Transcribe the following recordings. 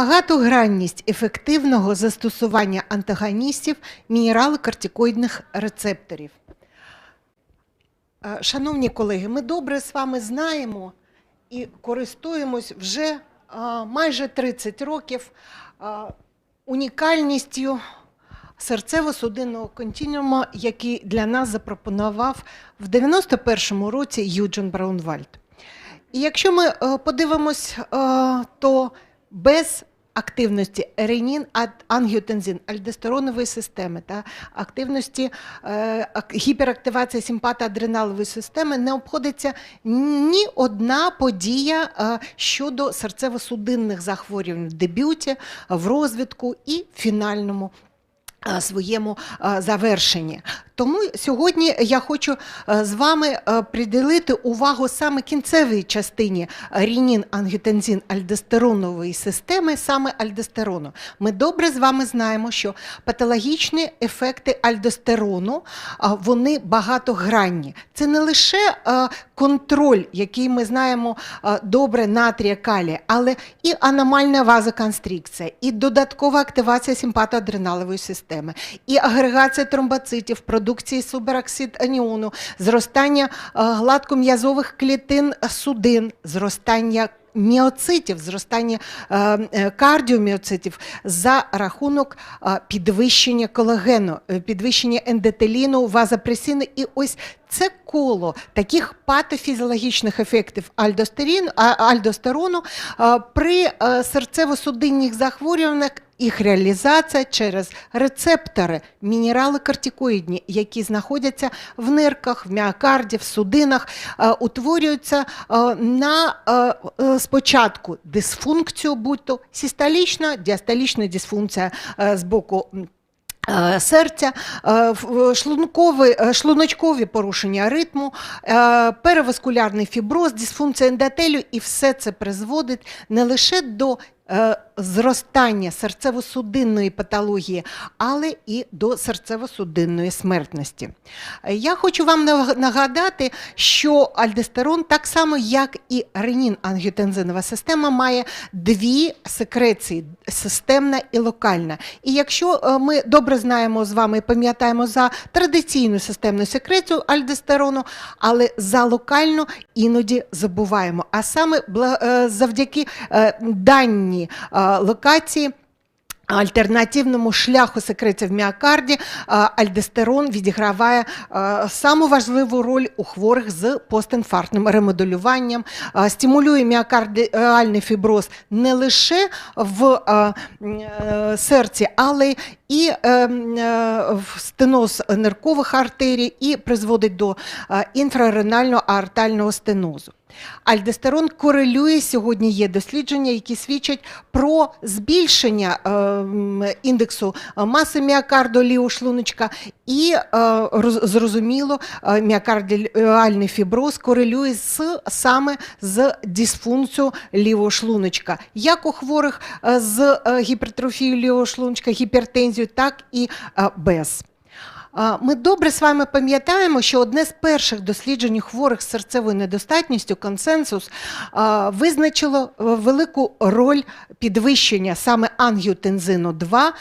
Багатогранність ефективного застосування антагоністів мінералокортикоїдних рецепторів. Е, Шановні колеги, ми добре з вами знаємо і користуємось вже е, майже 30 років е, унікальністю серцево-судинного континууму, який для нас запропонував в 91-му році Юджин Браунвальд. І якщо ми подивимось, то без активності еренін, ангіотензин, альдостеронової системи та активності е, ак- гіперактивації симпатоадреналової системи не обходиться ні одна подія е, щодо серцево-судинних захворювань в дебюті, в розвитку і фінальному своєму е, завершенні. Тому сьогодні я хочу е, з вами е, приділити увагу саме кінцевій частині рінін ангітензин альдостеронової системи, саме альдостерону. Ми добре з вами знаємо, що патологічні ефекти альдостерону вони багатогранні. Це не лише е, контроль, який ми знаємо е, добре натрія калія, але і аномальна вазоконстрикція, і додаткова активація симпатоадреналової системи, і агрегація тромбоцитів, продукції субероксид аніону, зростання е, гладком'язових клітин судин, зростання міоцитів, зростання е, е, кардіоміоцитів за рахунок е, підвищення колагену, підвищення ендотеліну, вазопресіну. І ось це коло таких патофізіологічних ефектів альдостерону при серцево-судинних захворюваннях їх реалізація через рецептори мінерали кортикоїдні, які знаходяться в нирках, в міокарді, в судинах, е, утворюються е, на е, спочатку дисфункцію, будь то систолічна, діастолічна дисфункція з боку. Серця, шлуночкові порушення ритму, переваскулярний фіброз, дисфункція ендотелю, і все це призводить не лише до зростання серцево-судинної патології, але і до серцево-судинної смертності. Е, Я хочу вам нагадати, що альдостерон, так само як і ренін ангіотензинова система, має дві секреції системна і локальна. І якщо е, ми добре знаємо з вами і пам'ятаємо за традиційну системну секрецію альдостерону, але за локальну іноді забуваємо. А саме е, завдяки е, даній е, локації. Альтернативному шляху секретів в міокарді альдестерон альдостерон відіграває саму важливу роль у хворих з постінфарктним ремоделюванням, стимулює міокардіальний фіброз не лише в е, серці, але і е, е, в стеноз ниркових артерій, і призводить до а, інфраренального аортального стенозу. Альдостерон корелює сьогодні. Є дослідження, які свідчать про збільшення е, індексу маси міокарду лівого шлуночка, і е, роз- зрозуміло, е, міокардіальний фіброз корелює з саме з дисфункцією лівого шлуночка, як у хворих е, з е, гіпертрофією лівого шлуночка, гіпертензією, так і е, без. Ми добре з вами пам'ятаємо, що одне з перших досліджень хворих з серцевою недостатністю консенсус визначило е, велику роль підвищення саме ангіотензину 2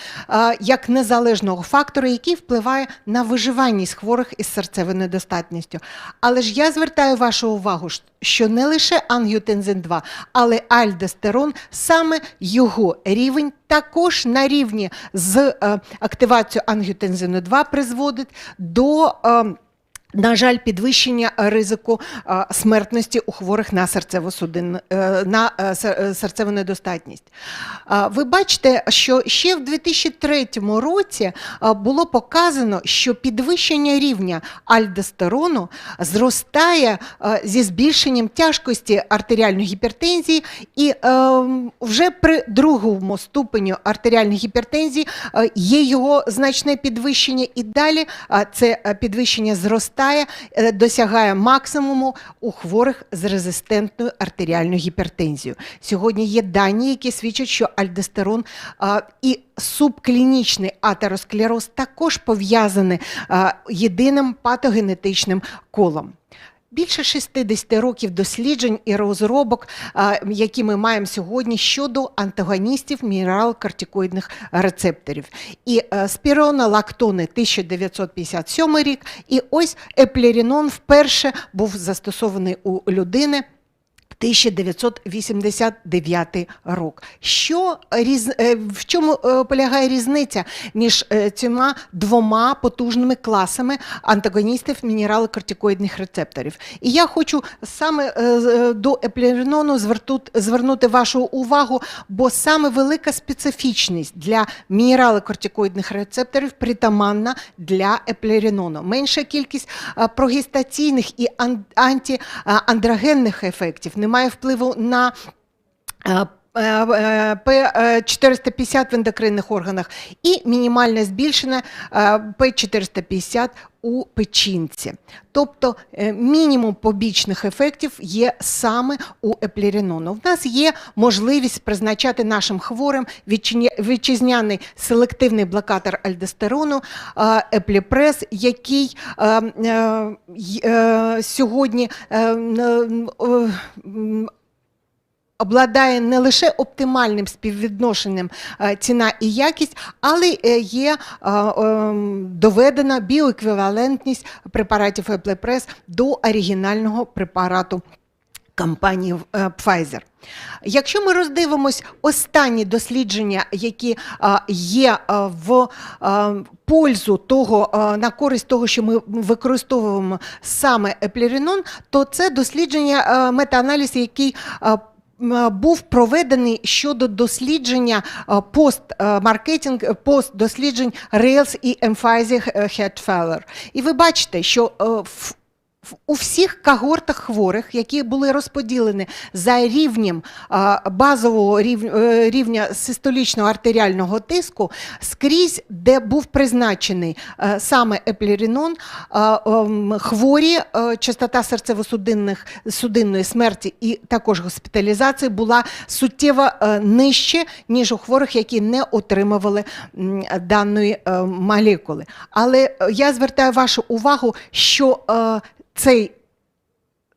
як незалежного фактора, який впливає на виживаність хворих із серцевою недостатністю. Але ж я звертаю вашу увагу, що не лише ангіотензин 2, але альдостерон, саме його рівень також на рівні з е, активацією ангіотензину 2 призводить до. На жаль, підвищення ризику смертності у хворих на серцеву судин, е, на е, е, серцеву недостатність. Ви бачите, що ще в 2003 році було показано, що підвищення рівня альдостерону зростає зі збільшенням тяжкості артеріальної гіпертензії, і вже при другому ступеню артеріальної гіпертензії є його значне підвищення, і далі це підвищення зростає, е, досягає максимуму у хворих з резистентною артеріальною гіпертензією. Сьогодні є дані, які свідчать, що альдостерон і субклінічний атеросклероз також пов'язані єдиним патогенетичним колом. Більше 60 років досліджень і розробок, які ми маємо сьогодні щодо антагоністів мінерал-кортикоїдних рецепторів. І е, спірона лактони 1957 рік, і ось еплерінон вперше був застосований у людини 1989 рік. Що різ... е, в чому е, полягає різниця між е, цими двома потужними класами антагоністів мінералокортикоїдних рецепторів? І я хочу саме до еплеринону звернути вашу увагу, бо саме велика специфічність для мінералокортикоїдних рецепторів притаманна для еплеринону. Менша кількість прогестаційних і ан- антиандрогенних ефектів, немає впливу на е, П450 в ендокринних органах і мінімально збільшене П450 у печінці. Тобто е, мінімум побічних ефектів є саме у еплерінону. В нас є можливість призначати нашим хворим вітчизняний селективний блокатор альдостерону е, епліпрес, який е, е, е, сьогодні е, е, обладає не лише оптимальним співвідношенням е, ціна і якість, але е, є е, ем, доведена біоеквівалентність препаратів Еплепрес до оригінального препарату компанії Pfizer. Якщо ми роздивимось останні дослідження, які є в пользу того, на користь того, що ми використовуємо саме еплеринон, то це дослідження, метааналіз, який був проведений щодо дослідження е, постмаркетинг, е, постдосліджень Rails і Emphysig Headfeller. І ви бачите, що е, у всіх когортах хворих, які були розподілені за рівнем базового е, рівня систолічного артеріального тиску, скрізь, де був призначений е, саме еплеринон, а, ем, хворі, е, частота серцево-судинних судинної смерті і також госпіталізації була суттєво е, нижче, ніж у хворих, які не отримували даної е, молекули. Але е, я звертаю вашу увагу, що е, цей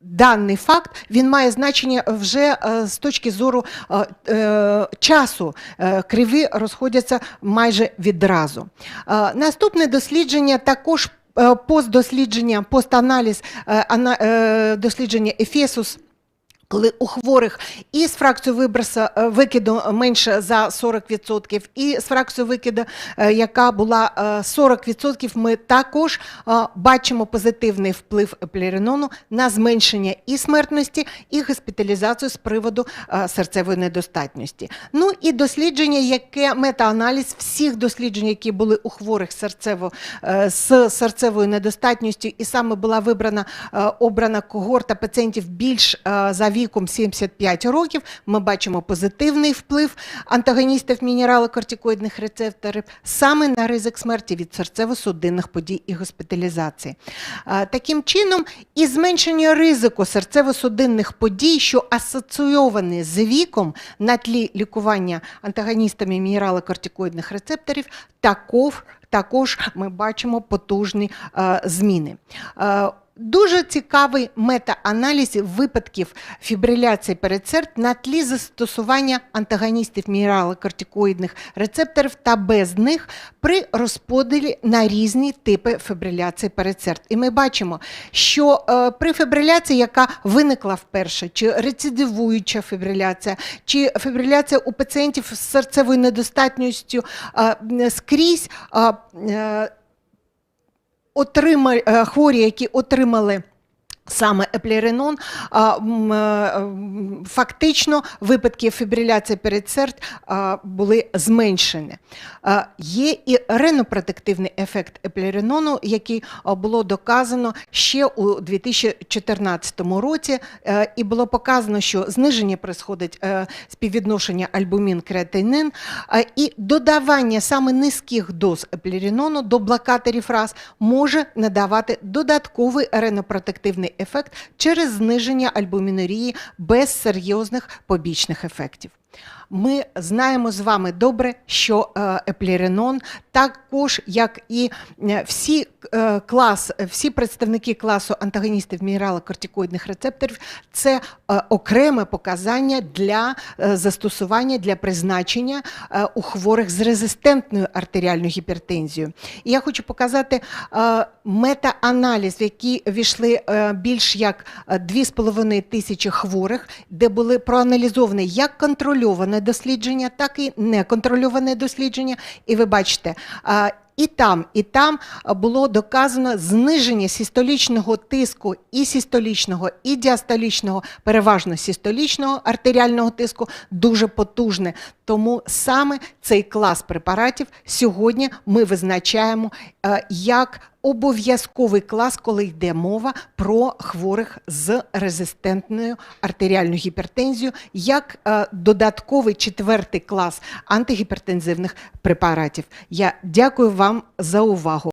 Даний факт він має значення вже е, з точки зору е, е, часу. Криві розходяться майже відразу. Наступне дослідження також постдослідження, постаналіз дослідження Ефесус. Коли у хворих і з фракцією виброса е, викиду менше за 40%, і з фракцією викиду, е, яка була е, 40%, ми також е, бачимо позитивний вплив еплеринону на зменшення і смертності, і госпіталізацію з приводу е, серцевої недостатності. Ну і дослідження, яке метааналіз всіх досліджень, які були у хворих серцево, е, з серцевою недостатністю, і саме була вибрана е, обрана когорта пацієнтів більш е, за віком 75 років. Ми бачимо позитивний вплив антагоністів мінералокортикоїдних рецепторів саме на ризик смерті від серцево-судинних подій і госпіталізації. Таким чином, і зменшення ризику серцево-судинних подій, що асоційовані з віком на тлі лікування антагоністами мінералокортикоїдних рецепторів, також, також ми бачимо потужні е, зміни. Е, Дуже цікавий метааналіз випадків фібриляції передсердь на тлі застосування антагоністів мінералокортикоїдних рецепторів та без них при розподілі на різні типи фібриляції передсердь. І ми бачимо, що е, при фібриляції, яка виникла вперше, чи рецидивуюча фібриляція, чи фібриляція у пацієнтів з серцевою недостатністю е, скрізь. Отримали, е, хворі, які отримали саме еплеринон, а, м, е, м, фактично випадки фібриляції передсердь а, були зменшені. Є і ренопротективний ефект еплеринону, який було доказано ще у 2014 році, і було показано, що зниження происходить е, співвідношення альбумін-креатинин, е, і додавання саме низьких доз еплеринону до блокаторів РАС може надавати додатковий ренопротективний ефект через зниження альбумінурії без серйозних побічних ефектів. Ми знаємо з вами добре, що е, епліренон, також як і е, всі, е, клас, всі представники класу антагоністів мінералокортикоїдних рецепторів, це окреме показання для застосування для призначення у хворих з резистентною артеріальною гіпертензією. І я хочу показати мета-аналіз, в який війшли більш як е, 2,5 тисячі хворих, де були проаналізовані як контрольоване дослідження, так і неконтрольоване дослідження. І ви бачите, і там, і там е, було доказано зниження систолічного тиску і систолічного, і діастолічного, переважно систолічного артеріального тиску дуже потужне. Тому саме цей клас препаратів сьогодні ми визначаємо е, як обов'язковий клас, коли йде мова про хворих з резистентною артеріальною гіпертензією, як е, додатковий четвертий клас антигіпертензивних препаратів. Я дякую вам за увагу.